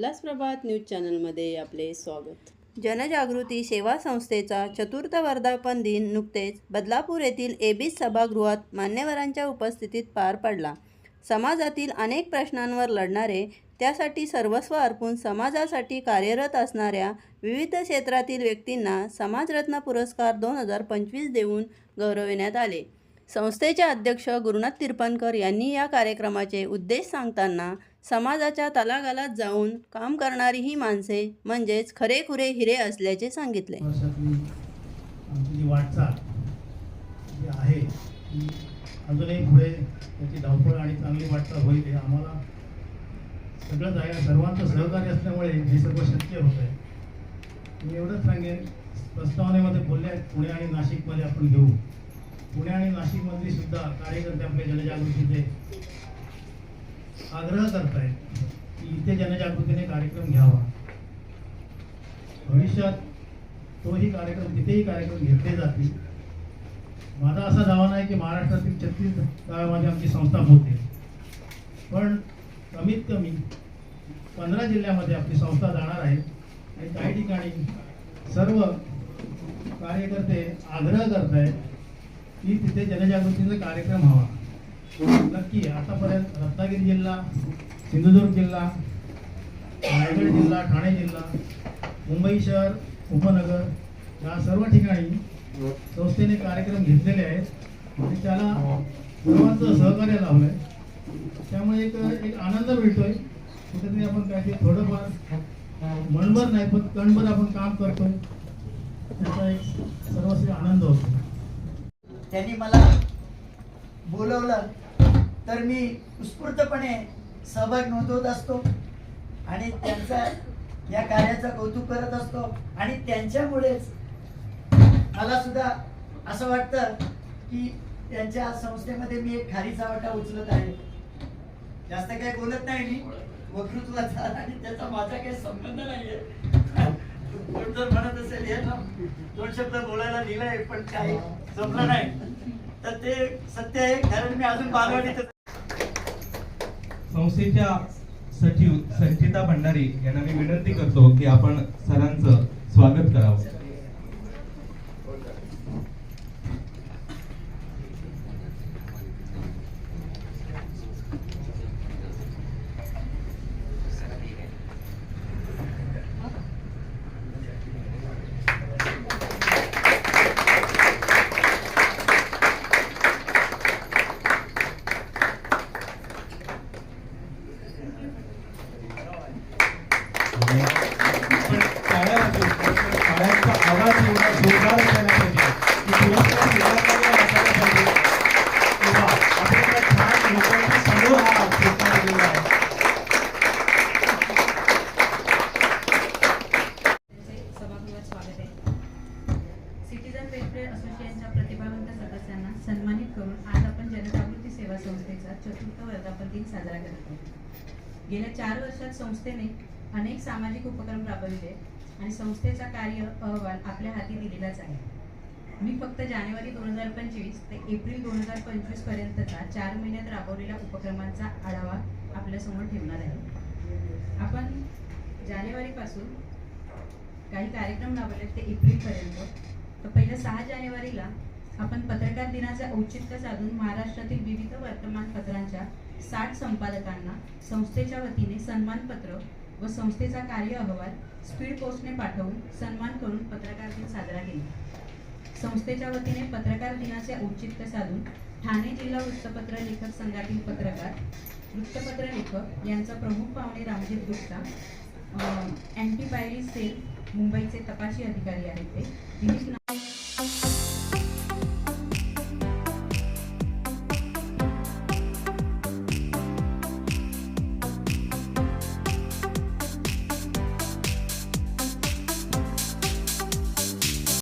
कैलास प्रभात news चॅनलमध्ये आपले स्वागत. जनजागृती सेवा संस्थेचा चतुर्थ वर्धापन दिन नुकतेच बदलापूर येथील एबीस सभागृहात मान्यवरांच्या उपस्थितीत पार पडला. समाजातील अनेक प्रश्नांवर लढणारे त्यासाठी सर्वस्व अर्पून समाजासाठी कार्यरत असणाऱ्या विविध क्षेत्रातील व्यक्तींना समाजरत्न पुरस्कार दोन हजार पंचवीस देऊन गौरविण्यात आले. संस्थेचे अध्यक्ष गुरुनाथ तिरपणकर यांनी या कार्यक्रमाचे उद्देश सांगताना समाजाच्या तलागालात जाऊन काम करणारी ही माणसे म्हणजेच खरेखुरे हिरे असल्याचे सांगितले. आमची जी वाटचाल जी आहे ती अजूनही पुढे त्याची धावपळ आणि चांगली वाटचाल होईल हे आम्हाला सगळंच आहे सर्वांचं सहकार्य असल्यामुळे हे सर्व शक्य होत आहे. मी एवढंच सांगेन प्रस्तावनेमध्ये बोलले पुणे आणि नाशिकमध्ये आपण घेऊ. पुणे आणि नाशिकमध्ये सुद्धा कार्यकर्ते आपले जनजागृतीचे आग्रह करतायत की इथे जनजागृतीने कार्यक्रम घ्यावा. भविष्यात तोही कार्यक्रम तिथेही कार्यक्रम घेतले जातील. माझा असा दावा नाही की महाराष्ट्रातील छत्तीस गावामध्ये आमची संस्था होते. पण कमीत कमी पंधरा जिल्ह्यामध्ये आपली संस्था जाणार आहे आणि काही ठिकाणी सर्व कार्यकर्ते आग्रह करत आहेत की तिथे जनजागृतीचा कार्यक्रम हवा. नक्की आतापर्यंत रत्नागिरी जिल्हा सिंधुदुर्ग जिल्हा रायगड जिल्हा ठाणे जिल्हा मुंबई शहर उपनगर या सर्व ठिकाणी संस्थेने कार्यक्रम घेतलेले आहेत. आणि त्याला सर्वांचं सहकार्य लावलंय. त्यामुळे एक एक आनंद मिळतोय. कुठेतरी आपण काहीतरी थोडंफार मनभर नाही पण कणभर आपण काम करतोय. त्याचा एक सर्वस्वी आनंद होतो त्यांनी मला बोलवलं तर मी उत्स्फूर्तपणे सहभाग नोंदवत असतो आणि त्यांचा या कार्याचं कौतुक करत असतो. आणि त्यांच्यामुळेच मला सुद्धा असं वाटतं की त्यांच्या संस्थेमध्ये मी एक खारीचा वाटा उचलत आहे. जास्त काही बोलत नाही मी. वक्तृत्वाचा आणि त्याचा माझा काही संबंध नाहीये. कोण जर म्हणत असेल हे ना दोन शब्द बोलायला लिहिलंय पण काही जमलं नाही. तर ते सत्य आहे कारण मी अजून बालवाडीत संस्थेच्या सचिव संचिता भंडारी यांना मी विनंती करतो की आपण सरांचं स्वागत करावं. पण टाळ्या टाळ्यांचा आवाज एवढा जोरदार असायला पाहिजे की असायला पाहिजे छान समोर हा आहे सिटीजन सदस्यांना सन्मानित करून आज आपण जनजागृती सेवा संस्थेचा चतुर्थ वर्धापन दिन साजरा करत आहोत. गेल्या चार वर्षात संस्थेने अनेक सामाजिक उपक्रम राबविले आणि संस्थेचा कार्य अहवाल आपल्या हाती दिलेलाच आहे. मी फक्त जानेवारी दोन हजार पंचवीस ते एप्रिल दोन हजार पंचवीस पर्यंतचा चार महिन्यात राबवलेल्या उपक्रमांचा आढावा आपल्यासमोर ठेवणार आहे. आपण जानेवारीपासून काही कार्यक्रम राबवले ते एप्रिलपर्यंत तर पहिल्या सहा जानेवारीला आपण पत्रकार दिनाचे औचित्य साधून महाराष्ट्रातील विविध वर्तमानपत्रांच्या साठ संपादकांना संस्थेच्या वतीने सन्मानपत्र व संस्थेचा कार्य अहवाल स्पीड पोस्टने पाठवून सन्मान करून पत्रकार दिन साजरा केला. संस्थेच्या वतीने पत्रकार दिनाचे औचित्य साधून ठाणे जिल्हा वृत्तपत्र लेखक संघातील पत्रकार वृत्तपत्र लेखक यांचा प्रमुख पाहुणे रामजीत गुप्ता अँटीबायरी सेल मुंबईचे तपाशी अधिकारी आहेत ते. दिलीप